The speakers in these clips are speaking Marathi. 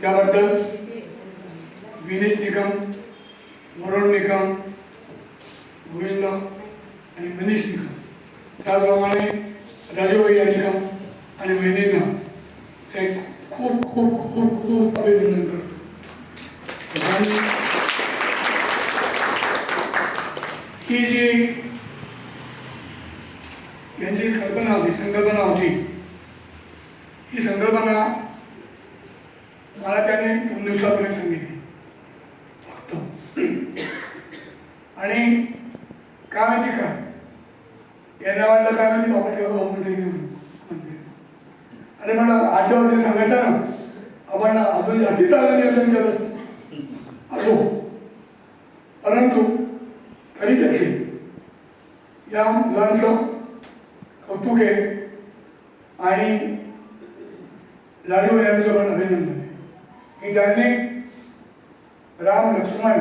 त्याबद्दल विनीत निकम वरुण निकम गोविंद आणि मनीष निकम. त्याचप्रमाणे राजूभैया निकम आणि बहिणींना ते खूप खूप खूप खूप अभिनंदन करतो. ही जी यांची कल्पना होती संकल्पना होती ही संकल्पना मला त्याने दोन दिवसापूर्वी सांगितली. फक्त आणि काय माहिती का? यांना वाटलं काय माहिती? बाबा तेव्हा हो म्हणजे अरे म्हणा आठ सांगायचं ना. आपण अजून जास्ती चांगलं नियोजन केलं असतं. असो. परंतु तरी देखील या मुलांचं कौतुक आहे. आणि लाडू यांचं पण अभिनंदन. की त्यांनी राम लक्ष्मण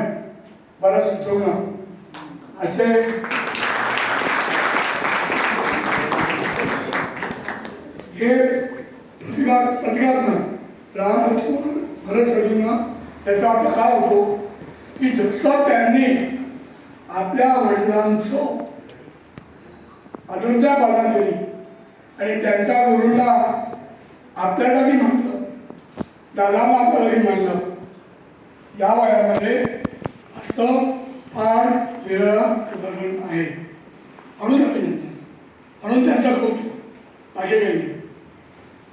भरत शत्रुघ्न असे हे प्रतिका प्रतिकात्मक राम लक्ष्मण भरत शत्रुघ्न याचा अर्थ काय होतो की जसं त्यांनी आपल्या वडिलांचं अजूनच्या पालन केली आणि त्यांच्या गुरुला आपल्या जागी मानलं दादाला आपल्या म्हणलं. या वयामध्ये असं फार वेगळं उदाहरण आहे. म्हणून अभिनंदन. म्हणून त्यांचं कौतुक. माझे काही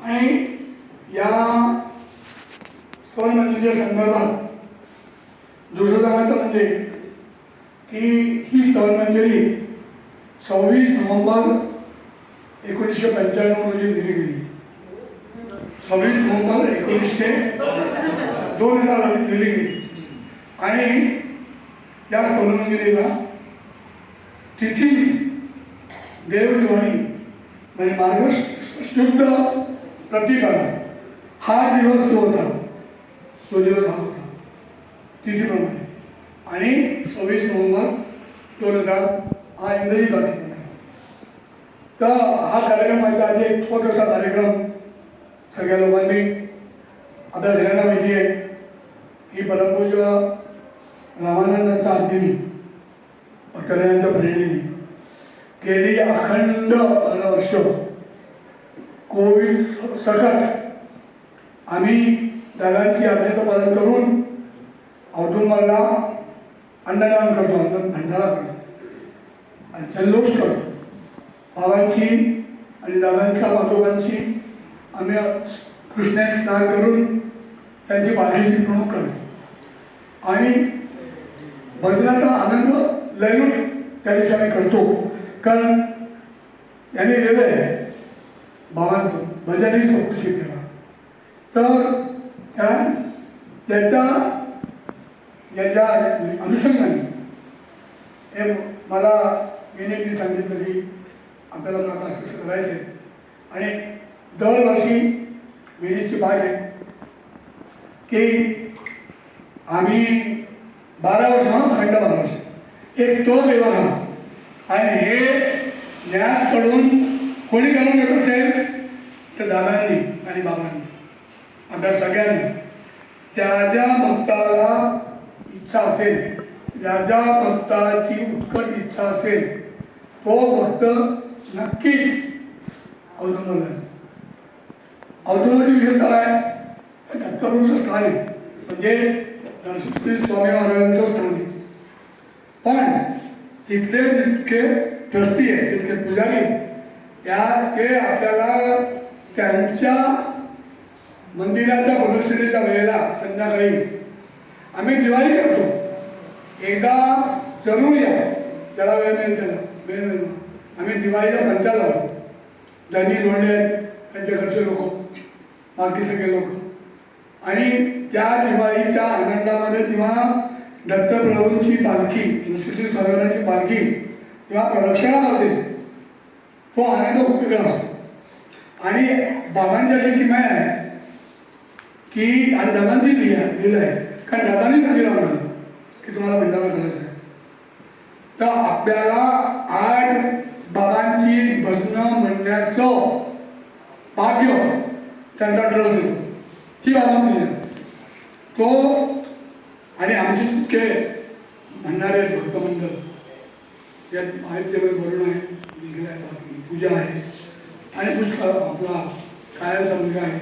आणि या स्थळमंदिराच्या संदर्भात दुसरं सांगायचं म्हणजे की ही स्थळमंदिरी सव्वीस नोव्हेंबर एकोणीसशे पंच्याण्णव रोजी दिली गेली. सव्वीस नोव्हेंबर एकोणीसशे दोन हजार आधी दिली गेली आणि या स्थलमंदिरीला तिथी देवदिवाळी म्हणजे मार्ग शुद्ध प्रतिकाला हा दिवस जो होता तो दिवस हा होता तिथीप्रमाणे. आणि सव्वीस नोव्हेंबर दोन हजार हा इंग्रजी तारखेप्रमाणे तर हा कार्यक्रमाचा आधी एक छोटासा कार्यक्रम सगळ्या लोकांनी आता सगळ्यांना माहिती आहे. की परमपूज रामानंदांच्या आज्ञेनी कल्याणाच्या प्रेरणेने गेली अखंड वर्ष. कोविड सकट आम्ही दादांची आज्ञेचं पालन करून औदुंबरला अन्नदान करतो अन्न भंडारा करतो. आणि जल्लोष करतो. बाबांची आणि दादांच्या मातोबांची आम्ही कृष्णात स्नान करून त्यांची पाठीची मिरवणूक करतो आणि भजनाचा आनंद लयलूट त्या दिवशी आम्ही करतो. कारण यांनी लिहिलं आहे. बाबांचं भजनही स्वखुशी केला तर त्या त्याच्या याच्या अनुषंगाने हे मला विनयनी सांगितलं की आपल्याला मला असं करायचं आहे आणि दरवर्षी विनीची बाग आहे की आम्ही बारा वर्ष खंड बारा वर्ष एक तो विभाग हा. आणि हे न्यासकडून कोणी करून येत असेल तर दादांनी आणि बाबांनी. आमच्या सगळ्यांनी. ज्या ज्या भक्ताला इच्छा असेल ज्या ज्या भक्ताची उत्कट इच्छा असेल तो भक्त नक्कीच औदुंबरला औद्योगिक विशेषता आहे दत्तप्रभूचं स्थान आहे म्हणजे नरसिंहपुरी स्वामी महाराजांचं स्थान आहे. पण तिथले जितके ट्रस्टी आहेत तिथले पुजारी त्या ते आपल्याला त्यांच्या मंदिराच्या प्रदक्षिणेच्या वेळेला संध्याकाळी आम्ही दिवाळी करतो. एकदा जरूर या. त्याला वेळ मिळेल त्याला. वेळ मिळेल. आम्ही दिवाळीला पंचा लावतो धनी लोंढे त्यांच्या घरचे लोक बाकी सगळे लोक. आणि त्या दिवाळीच्या आनंदामध्ये जेव्हा दत्तप्रभूंची पालखी नृसिंह स्वामीनाची पालखी किंवा प्रदक्षिणा करते तो आनंद खूप वेगळा असतो. आणि बाबांची अशी किमया आहे की आणि दादांची लिहा लिहिलं आहे. कारण दादांनी सांगितलं आम्हाला की तुम्हाला भंडारा करायचं आहे. तर आपल्याला आठ बाबांची भजनं म्हणण्याचं भाग्य त्यांचा ट्रस्ट देतो ही बाबा तो आणि आमचे जितके म्हणणारे भक्तमंडळ यात आहेत ते आहे निघलं आहे बाकी पूजा आहे. आणि पुष्कळ आपला कायाचा मुलगा आहे.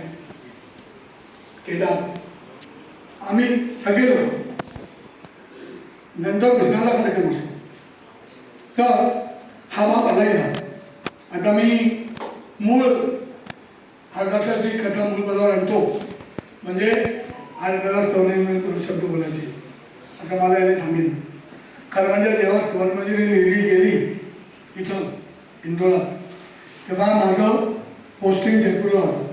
केदार. आम्ही सगळे लोक नंतर कृष्णाचा कार्यक्रम असतो. तर हा बाप आलाही आता मी मूळ हरदासाची कथा मूलपदावर आणतो. म्हणजे आज त्याला स्तवने दोन शब्द बोलायचे. असं मला याने सांगितलं. खरं म्हणजे जेव्हा स्तवनमध्ये लिहिली गेली इथं इंदोला तेव्हा माझं पोस्टिंग जयपूरला होतं.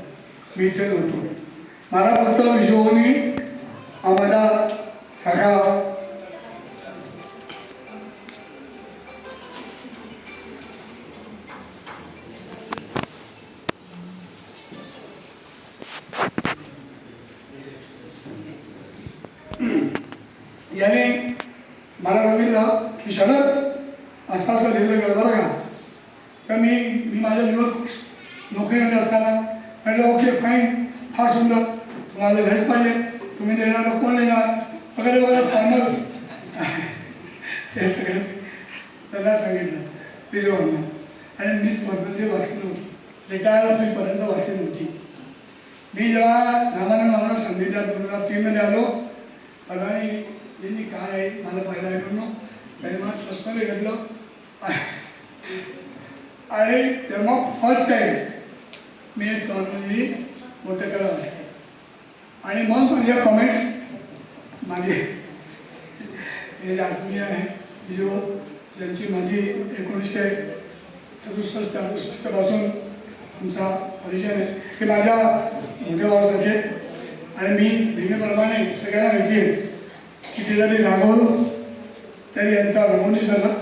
मी इथे नव्हतो मला फक्त विजोनी आम्हाला सगळा कारण मी मी माझ्या लिव्हर खुश नोकरीमध्ये असताना म्हटलं ओके फाईन फार सुंदर. तुम्हाला घरच पाहिजे. तुम्ही देणार कोण देणार वगैरे वगैरे फॉर्मल हे सगळं त्यांना सांगितलं. विजयवांना आणि मी स्पर्धेचे वाचली नव्हती रिटायर होईपर्यंत वाचली नव्हती मी जेव्हा रामानंद मला संधी द्या दोन हजार तीनमध्ये आलो अदानी काय मला पाहिलं ऐकून त्यांनी मला ट्रस्टमध्ये घेतलं. आणि तेव्हा फर्स्ट टाईम मी स्टॉलमध्ये मोठं करा आणि मग माझ्या कमेंट्स माझे हे आत्मीय आहे जो ज्यांची माझी एकोणीसशे सदुसष्ट अडुसष्टपासून आमचा परिचय आहे की माझ्या मोठ्या भावासारखे आणि मी नेहमीप्रमाणे सगळ्यांना माहिती आहे की ते जरी तरी यांचा रागवणी झाला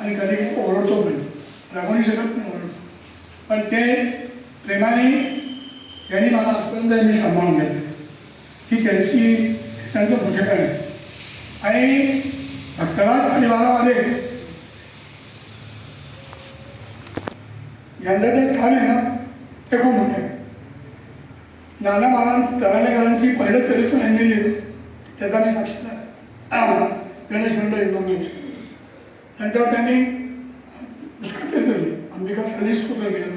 आणि कधी ओरडतो पण. रागवणी शकत नाही पण ते प्रेमाने यांनी मला आजपर्यंत मी सांभाळून घेतलं ही त्यांची त्यांचं मोठेपण आहे. आणि भक्तराज परिवारामध्ये यांचं जे स्थान आहे ना ते खूप मोठे आहे. नाना महाराज तराणेकरांची पहिलं चरित्र यांनी लिहिलं त्याचा मी साक्षीदार गणेश मंडळ इंदोर नंतर त्यांनी पुष्कळ चरित्र लिहिली अंबिका सनी स्तोत्र लिहिलं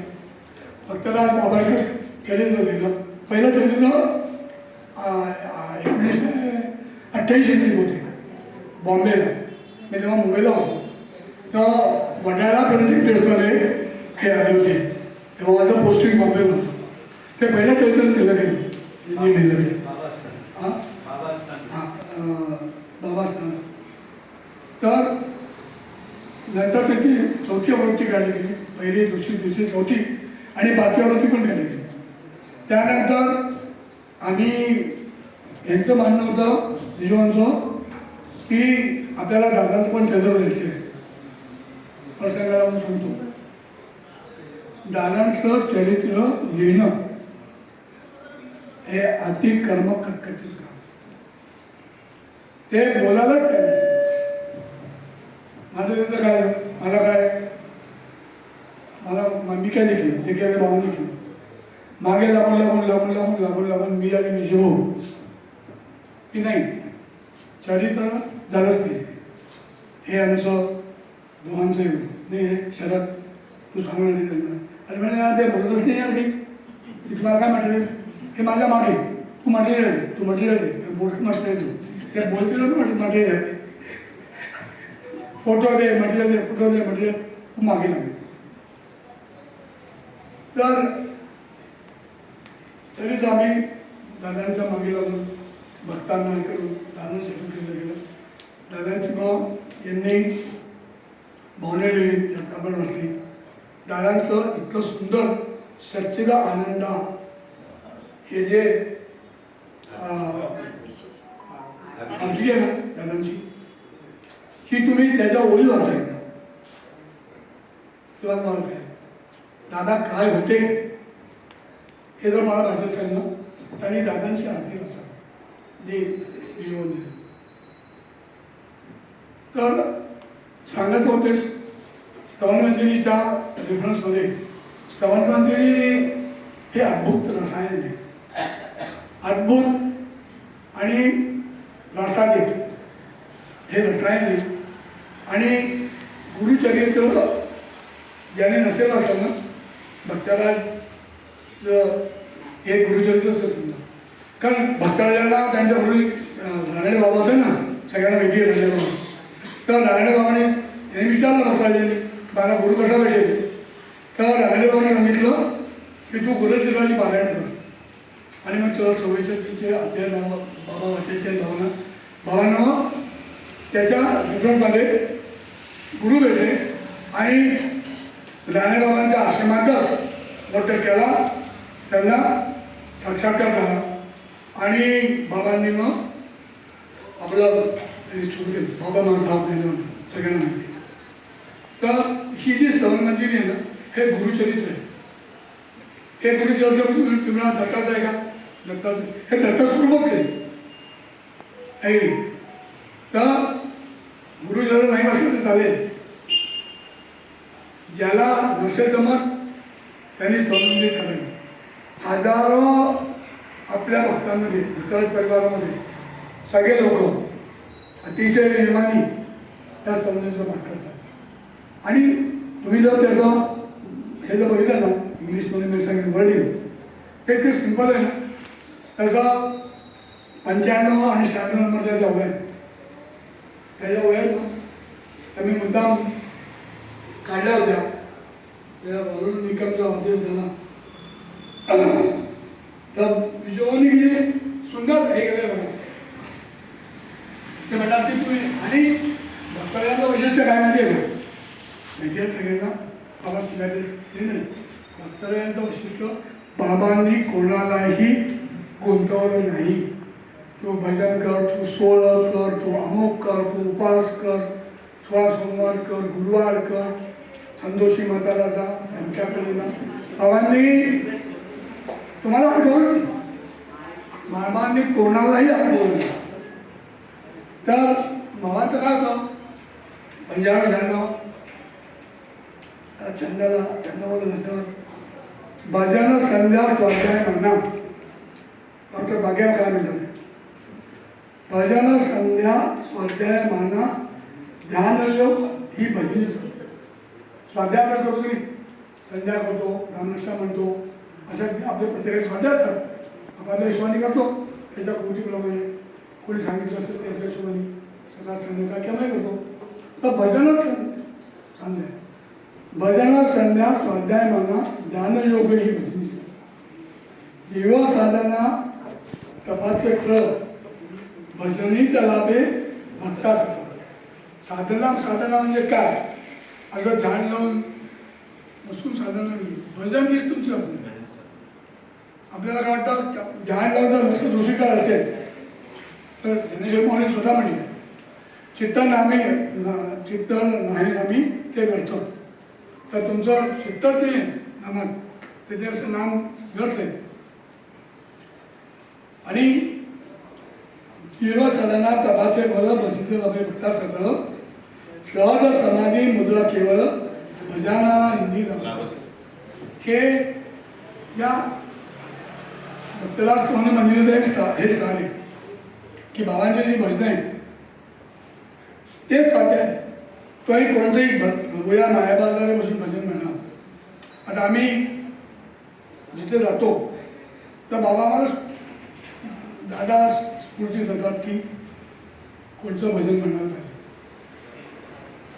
भक्तराज बाबाळकर चरित्र लिहिलं पहिलं चरित्र एकोणीसशे अठ्ठ्याऐंशी होते बॉम्बेला मी तेव्हा मुंबईला होतो तर वडाळा प्रिंटिंग प्रेसमध्ये हे आले होते तेव्हा माझं पोस्टिंग बॉम्बेला होतं ते पहिलं चरित्र लिहिलं गेलं मी लिहिलं ते हां हां अं, बाबा असताना तर नंतर चौथी आवृत्ती काढली गेली पहिली दुसरी दुसरी चौथी. आणि पाचवी आवृत्ती पण काढली गेली त्यानंतर आम्ही यांचं म्हणणं होतं विजवांचं की आपल्याला दादांचं पण चंद्र द्यायचं आहे प्रसंगाला आपण सांगतो. दादांचं चरित्र लिहिणं हे अति कर्म कटकटीच काम. ते बोलायलाच काय माझं तिथं काय झालं? मला काय मला मी काय देखील ते केलं बाबांनी केलं मागे लागून लागून लागून लागून लागून लागून मी आणि मी शिवू. की नाही? चरित्र झालंच पाहिजे. हे आमचं दोघांचं येऊ नाही हे शरद तू सांगणार नाही त्यांना. अरे म्हणजे ते बोलतच नाही यार काही. तुम्हाला काय म्हटलं? हे माझ्या मागे. तू मटेरियल तू मटेरियल दे बोट मटेरियल ते बोलते ना मटेरियल फोटो दे मटेरियल दे फोटो दे मटेरियल. मागे लागले. तर तरीच आम्ही दादांच्या मागे लागून भक्तांना हे करून दादांसाठी केलं गेलं. दादांची भाव यांनी भावने लिहिली आपण वाचली. दादांचं इतकं सुंदर सच्चिदा आनंदा हे जे आरती आहे ना दादांची. की तुम्ही त्याच्या ओळी वाचायच्या तेव्हा मला काय दादा काय होते? हे जर मला वाचायचं सांगणं आणि त्यांनी दादांची आरती वाचा जे तर सांगायचं होते स्तवनमंजरीच्या रेफरन्समध्ये स्तवनमंजरी हे अद्भुत रसायन आहे. अद्भुत आणि रासायनिक हे रसायन आहे. आणि गुरुचरित्र ज्याने नसेल असलं ना भक्ताला हे गुरुचरित्रच समजा. कारण भक्ताला त्यांच्या गुरु नारायण बाबा होते ना सगळ्यांना माहिती नारायण बाबा तर नारायण बाबाने यांनी विचारलं भक्ताला मला गुरु कसा भेटेल? तर नारायण बाबाने सांगितलं की तू गुरुचरित्राची पारायण कर. आणि मग तुला चोवीसचे अध्याय नाव बाबा वाचायचे भावना. भावांना त्याच्या रिझल्टमध्ये गुरु भेटले आणि राणेबाबांच्या आश्रमातच डॉक्टर केला. त्यांना साक्षात्कार झाला. आणि बाबांनी मग आपलं हे सुरू केलं. बाबा माझा सगळ्यांना माहिती. तर ही जी स्तवनमंजिरी आहे ना हे गुरुचरित्र आहे. हे गुरुचरित्र तुम्ही तुम्हाला दत्ताचं आहे का? दत्ताचं. हे दत्तस्वरूपच आहे. नाही? तर गुरुचरण नाही वाटलं तर चालेल. ज्याला नसेल जमत त्यांनी स्तवनमंदिर करावे हजारो आपल्या भक्तांमध्ये भक्ताच्या परिवारामध्ये सगळे लोक अतिशय निर्माणी त्या स्तवनाचा पाठ करतात. आणि तुम्ही जर त्याचा हे जर बघितलं ना इंग्लिशमध्ये मी सांगितलं वर्डिंग ते सिंपल सिंपल आहे ना. त्याचा पंच्याण्णव आणि शहाण्णव नंबरच्या ज्या आहे त्याच्या वयात ना मी मुद्दाम काढल्या होत्या त्या वरुण निकमचा आदेश झाला. तर विजोनी म्हणजे सुंदर हे गेले बघा. ते म्हणतात की तुम्ही आणि भक्तगणाचं वैशिष्ट्य काय माहिती आहे माहिती आहे सगळ्यांना? बाबा शिकायचे ते नाही. भक्तगणाचं वैशिष्ट्य बाबांनी कोणालाही गुंतवलं नाही. तू भजन कर तू सोहळं कर तू अमुक कर तू उपास कर सोळा सोमवार कर गुरुवार कर संतोषी माताला जा त्यांच्याकडे जा बाबांनी तुम्हाला आठवलं बाबांनी कोणालाही आठवलं तर भावाचं काय होतं पंजाब त्या चंदाला चंदावर घातल्यावर भजन संध्या स्वाध्याय म्हणा डॉक्टर बागेव काय म्हणतात भजन संध्या स्वाध्याय माना ध्यानयोग ही भजनी संस्था स्वाध्याय आपण करतो की संध्या करतो रामरक्षा म्हणतो. अशा आपले प्रत्येकाचे स्वाध्याय असतात. आपण हिशोबाने करतो. त्याच्या कृतीप्रमाणे कोणी सांगितलं असेल त्याच्या हिशोबाने सकाळ संध्याकाळ केव्हाही करतो. तर भजनच संध्या भजन संध्या स्वाध्याय माना ध्यानयोग ही भजनी संस्था देव साधना तपाचे कळ भजनी चलावे भक्ता साधना साधना म्हणजे काय? असं ध्यान लावून बसून साधना नाही. भजन हीच तुमची साधना आपल्याला काय वाटतं? ध्यान लावून जर नसं दुसरीकडे असेल? तर ज्ञानेश्वर महाराज स्वतः म्हणले चित्त नामी ना- चित्त नाही नामी ते व्यर्थ तर तुमचं चित्तच नाही नामात. ते असं नाम व्यर्थ आहे. आणि जीव सदना तपाचे बल बसित लभे भक्ता सगळं. सहज समाधी मुद्रा केवळ भजानाला हिंदी हे या भक्तदास स्वामी मंदिराचं एक स्था हे स्थान आहे की बाबांचे जे भजन आहेत तेच पाहते आहे. तोही कोणतंही भ बघूया मायाबाजारे बसून भजन म्हणा आता आम्ही जिथे जातो तर बाबा आम्हाला दादा स्फूर्ती जातात की कोणतं भजन म्हणायला पाहिजे.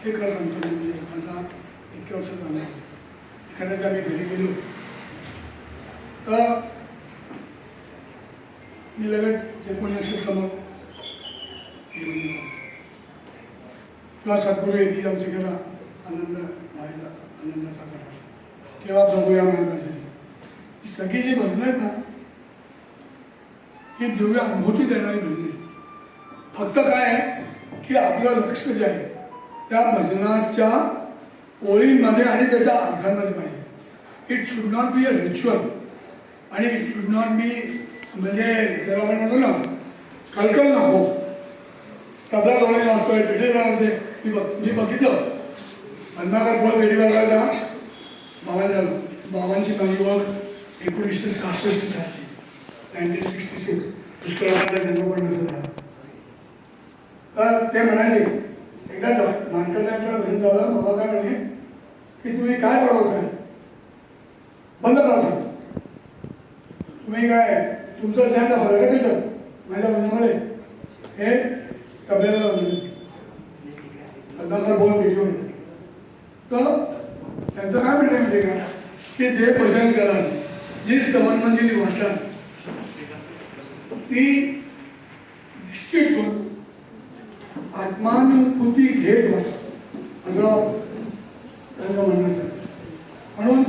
हे खरं सांगतो म्हणजे माझा इतक्या वर्ष झालं एखाद्याच्या आम्ही घरी गेलो तर मी लगेच जे कोणी असेल समोर म्हणजे तुला सद्गुरू येते आमचे घरा आनंद व्हायला आनंदाचा करा केव्हा बघूया मार्गासाठी ही सगळी जी भजनं आहेत ना ही दिव्य अनुभूती देणारी भजने फक्त काय आहे की आपलं लक्ष जे आहे त्या भजनाच्या ओळींमध्ये आणि त्याच्या अर्थांमध्ये पाहिजे. It should not be a ritual आणि इट शुड नॉट बी म्हणजे जर आपण म्हणतो ना कलकल नको. तबला दोन्ही वाजतोय पेटी वाजते मी बघ मी बघितलं. अन्नाकर पुढं पेटी वाजवायचा बाबा झालं बाबांची माझी ओळख एकोणीसशे सहासष्ट झाली नाईन्टीन सिक्स्टी सिक्स. पुष्कळाला जन्म पण नसं तर ते म्हणाले एकदा नानकर्ण्यांच्या घरी झालं बाबा काय म्हणे की तुम्ही काय पडवताय बंद करा सर. तुम्ही काय तुमचं ज्ञान दाखवलं का त्याच्यात माझ्या महिन्यामध्ये हे तबल्याला पन्नासला बोल भेटून. तर त्यांचं काय म्हणणं म्हणजे माहिती का? की जे भजन करा जी स्तवन मंजिरी वाचाल ती निश्चित होऊन आत्मानुभूती घेत वाचा असं त्यांचं म्हणणं म्हणून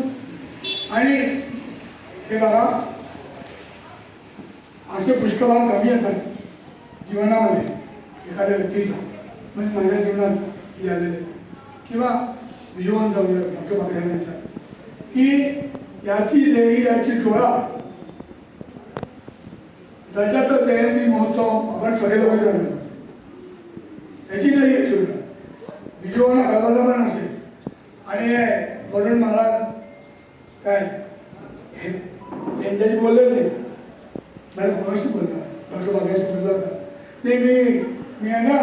आणि हे बघा असे पुष्कळ कमी येतात जीवनामध्ये एखाद्या व्यक्तीचा म्हणजे माझ्या जीवनात आलेले किंवा विजवान जाऊया डॉक्टर बाबांच्या की याची देही याची डोळा दर्जाचा जयंती महोत्सव आपण सगळे लोक करतो त्याची नाही आहे चिवडा विजवाना घालवायला पण असेल. आणि म्हणून महाराज काय? हे यांच्याशी बोलले होते. मला कोणाशी बोलला डॉक्टर बाबाशी बोलला होता. ते मी मी आहे ना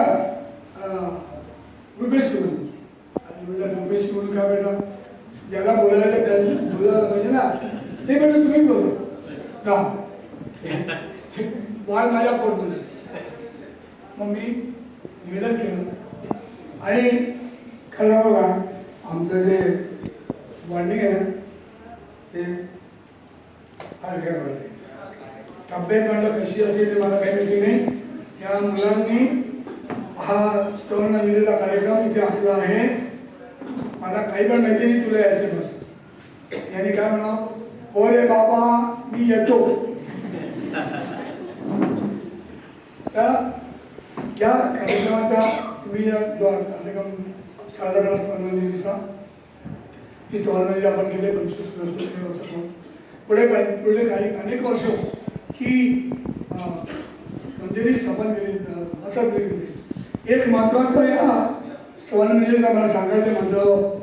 रुपेश बोलून आणि म्हणलं रुपेश बोलून काय बेटा ज्याला बोलायला त्याची बोलायला पाहिजे ना. ते म्हणजे तुम्ही बोला. का वाल माझ्या पोटमध्ये मग मी निवेदन केलं. आणि खरं बघा आमचं जे बॉन्डिंग आहे ते फार पडते तब्येत म्हणलं कशी असते ते मला काही माहिती नाही. त्या मुलांनी हा स्टोन दिलेला कार्यक्रम इथे आपला आहे. मला काही पण माहिती नाही तुला यायचे बस यांनी काय म्हणा हो रे बाबा मी येतो. त्या त्या कार्यक्रमाच्या तुम्ही या कार्यक्रम साजरा करा स्तवनदिनीचा ही स्तवनदिनी आपण गेले पंचवीस वर्ष वर्ष पुढे पण- पुढे काही अनेक वर्ष ही मंदिरी स्थापन केली अं, असं केली एक महत्त्वाचं या स्तवनदिनीचं मला म्हणजे सांगायचं माझं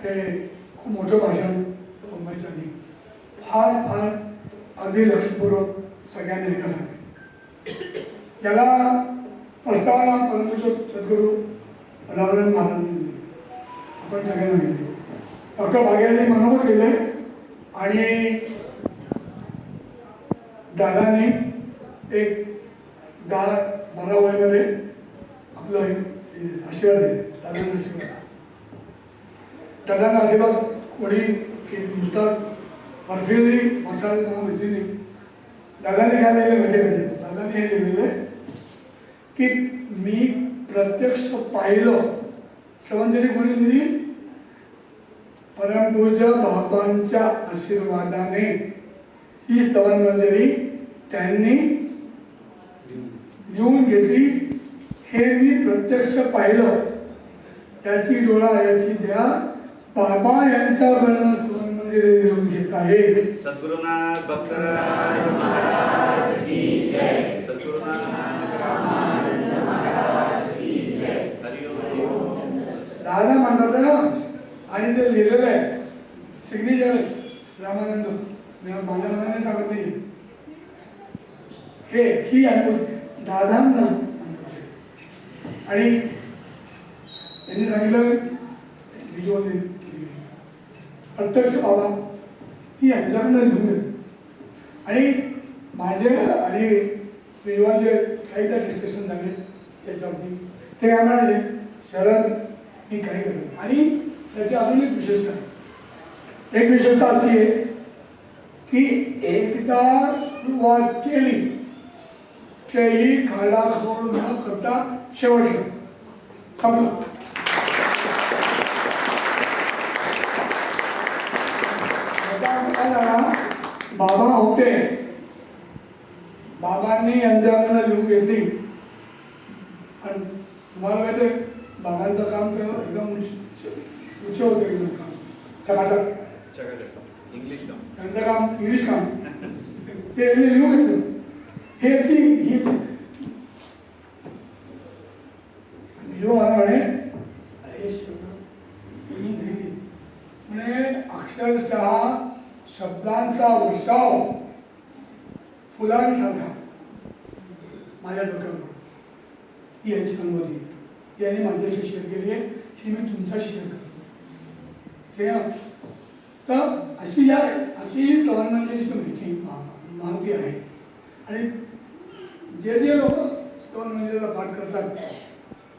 हे खूप मोठं भाषण मुंबईचं आधी फार फार अगदी लक्षपूर्वक सगळ्यांनी एका सांगितलं याला प्रस्तावना परमपूज्य सद्गुरू रामनाथ महाराजांनी आपण सगळ्यांना माहिती डॉक्टर भाग्याने मनोगत लिहिले आणि दादाने एक दहा बारा वयामध्ये आपलं आशीर्वाद दिले. दादांना आशीर्वाद. दादांना आशीर्वाद कोणी की नुसता बर्फिली मसाला म्हणून नाही दादाने काय लिहिले म्हणजे म्हणजे दादाने हे लिहिलेलं आहे की मी प्रत्यक्ष पाहिलं. श्रवणजरी कोणी लिहिली? परमपूज बाबांच्या आशीर्वादाने. ही स्तवन मंजरी त्यांनी लिहून घेतली. हे मी प्रत्यक्ष पाहिलं. याची डोळा याची द्या. बाबा यांच्याकडनं स्तवन लिहून घेत आहे. सद्गुरुनाथ भक्तराज सद्गुरुनाथ हरिओम दादा म्हणतात ना? आणि ते लिहिलेलं आहे. सिग्नेचर रामानंद. माझ्या मनाने सांगत नाही. हे ही अनुभूती दादांना अनुभूती. आणि त्यांनी सांगितलं प्रत्यक्ष बाबा ही यांच्याकडनं लिहून घेतली आणि माझे आणि विजवांचे काही त्या डिस्कशन झाले त्याच्यावरती. ते काय म्हणायचे शरद हे काही करत आणि त्याची अजून एक विशेषता. एक विशेषता अशी आहे की एकदा सुरुवात केली की ही खाडाखोड न करता शेवटलं थांबलं काय झाला? बाबा होते. बाबांनी यांच्याकडनं लिहून घेतली. आणि तुम्हाला माहिती बाबांचं काम तेव्हा एकदम उच्च उच्च होतं एकदम काम. चकाचक. इंग्लिश काम. त्यांचं काम इंग्लिश काम. ते यांनी लिहून घेतलं. हे ती ही जो म्हणे अरे शिवराम, तुम्ही लिहिली. म्हणे अक्षरशः शब्दांचा वर्षाव फुलांसारखा. माझ्या डोक्यावर. ही यांची अनुमती याने माझ्याशी शेअर केली आहे ही मी तुमचा शेअर करतो. ठीक आहे? तर अशी या अशी ही स्तवनमंदिरीची माहिती मा- माहिती आहे आणि जे जे लोक स्तवन मंदिराचा पाठ करतात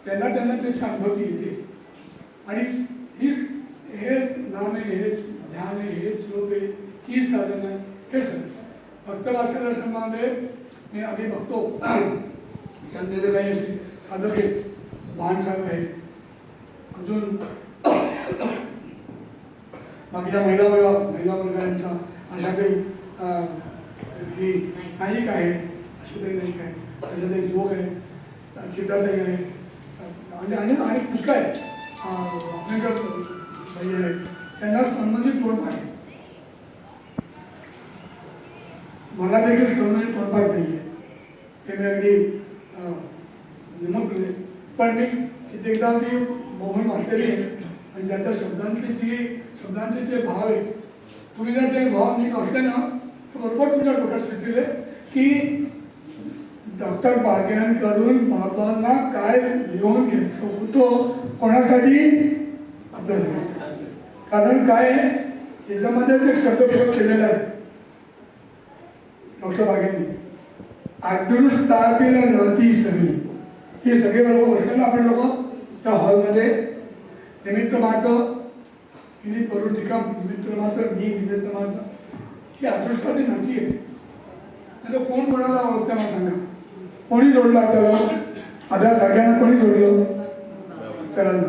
त्यांना त्यांना त्याची अनुभूती येते. आणि हीच हे नाम आहे हे ध्यान आहे हे झोप आहे ही साधन आहे हे सगळं. भक्त आहे मी आम्ही बघतो. त्यांमध्ये काही असे साधक आहेत भानसाहेब आहेत अजून बाकीच्या महिला वर्ग महिला वर्गांचा अशा काही जी नाईक नायिक आहे अशी काही नाईक आहे. त्याच्यात एक जोग आहे चित्रताई आहे. आणि अनेक अनेक पुष्कळ आहेत. अनेक भाई आहेत त्यांना संबंधित तोडपाठ आहे. मला देखील संबंधित तोडपाठ नाही आहे हे मी अगदी पण मी कित्येकदा मी मोहन वाचलेली आहे आणि ज्याच्या शब्दांचे जी शब्दांचे जे भाव आहेत तुम्ही जर ते भाव नीट वाचले ना तर बरोबर तुमच्या डोक्यात शिकले की डॉक्टर बाग्यांकडून बाबांना काय लिहून घ्यायचं होतं कोणासाठी? आपल्यासाठी. कारण काय आहे? याच्यामध्येच एक शब्दप्रयोग केलेला आहे डॉक्टर बागेंनी. अदृष्टातील नती सगळी हे सगळे लोक बसले ना आपण लोक? त्या हॉलमध्ये. निमित्त मात्र निमित्त टीका निमित्त मात्र मी निमित्त मात्र. ही अदृष्टाची नाती आहे. आता कोण कोणाला आवडतं मला सांगा? कोणी जोडलं आपल्याला? आपल्या सगळ्यांना कोणी जोडलं? करायला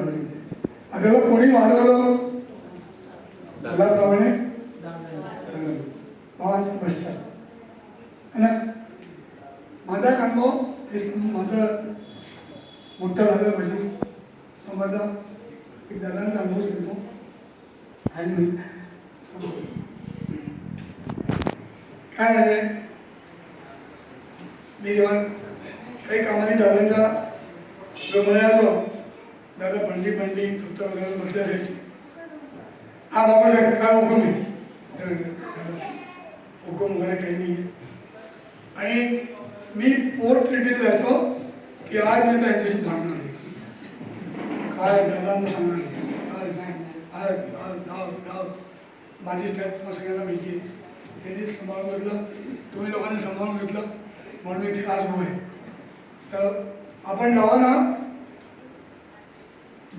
आपल्याला कोणी वाढवलं? त्याप्रमाणे है ना? माझा एक अनुभव हे माझं मोठं झालं म्हणजे समजा एक दादा सांगू शकतो आणि काय झालंय? मी जेव्हा काही कामाने दादांचा जो म्हणायचो दादा पंडी पंडी तुमचं वगैरे बसले असायचे हा बाबासाहेब काय हुकूम आहे? हुकूम वगैरे काही नाही आहे आणि मी पोर्ट ट्रिटीत जायचो की आज मी त्यांच्याशी भांडणार आहे. काय दादांना सांगणार आहे? आज आज डाव माझी स्टॅप तुम्हाला सगळ्यांना माहिती आहे त्यांनी सांभाळून घेतलं. तुम्ही लोकांनी सांभाळून घेतलं. म्हणून मी इथे आज उभं आहे. तर आपण डावांना ना.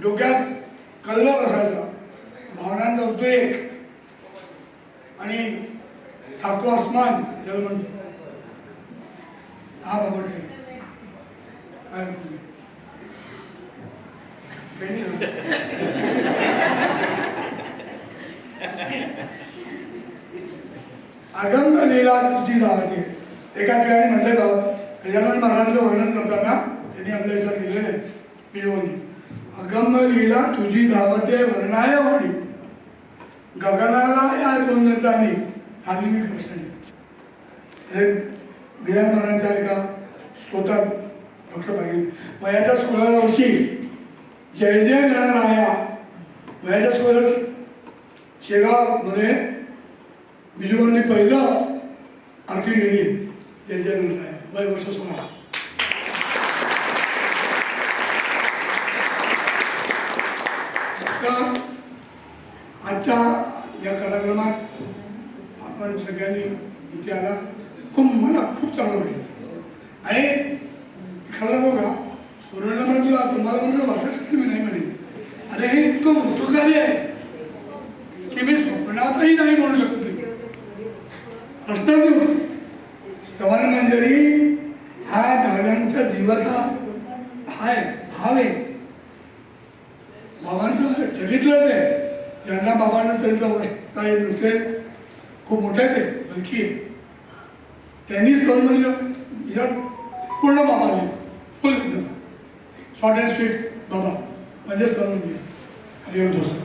डोक्यात कल्ल बसायचा. भावनांचा उद्रेक. आणि सातवा आसमान जल म्हणतो हा बाबा साहेब काय अगम्य लीला तुझी धावते एका ठिकाणी म्हणले गाव गजानन महाराजांचं वर्णन करताना त्यांनी आपल्या याच्यात लिहिलेलं आहे. पिओनी अगम्य लीला तुझी धावते वर्णाय वाणी गगनाला या दोन हानी मी कृष्ण हे गजानन महाराजांच्या एका स्तोत्रात डॉक्टर पाहिजे वयाच्या सोळाव्या वर्षी जय जय गणराया वयाच्या सोळा वर्षी शेगावमध्ये बिजुबांनी पहिलं आरती लिहिली जय जय गणराया वय वर्ष सोळा. तर आजच्या या कार्यक्रमात आपण सगळ्यांनी इथे आला. खूप मला खूप चांगलं वाटलं. आणि खरं बघा कोरोना तुला तुम्हाला म्हणजे वाटत की मी नाही म्हणे अरे हे इतकं मोठं कार्य आहे की मी स्वप्नातही नाही म्हणू शकत नाही. प्रश्न देऊ स्तवन मंजरी हा दादांचा जीवाचा हाय भाव आहे. बाबांचं चरित्रच आहे. ज्यांना बाबांना चरित्र वाचता येत नसेल खूप मोठे ते बलकी आहे. त्यांनीच दोन म्हणजे पूर्ण बाबा आले. फुल एकदम. शॉर्ट अँड स्वीट बाबा म्हणजेच स्तवन म्हणजे हरिओम दोस्त.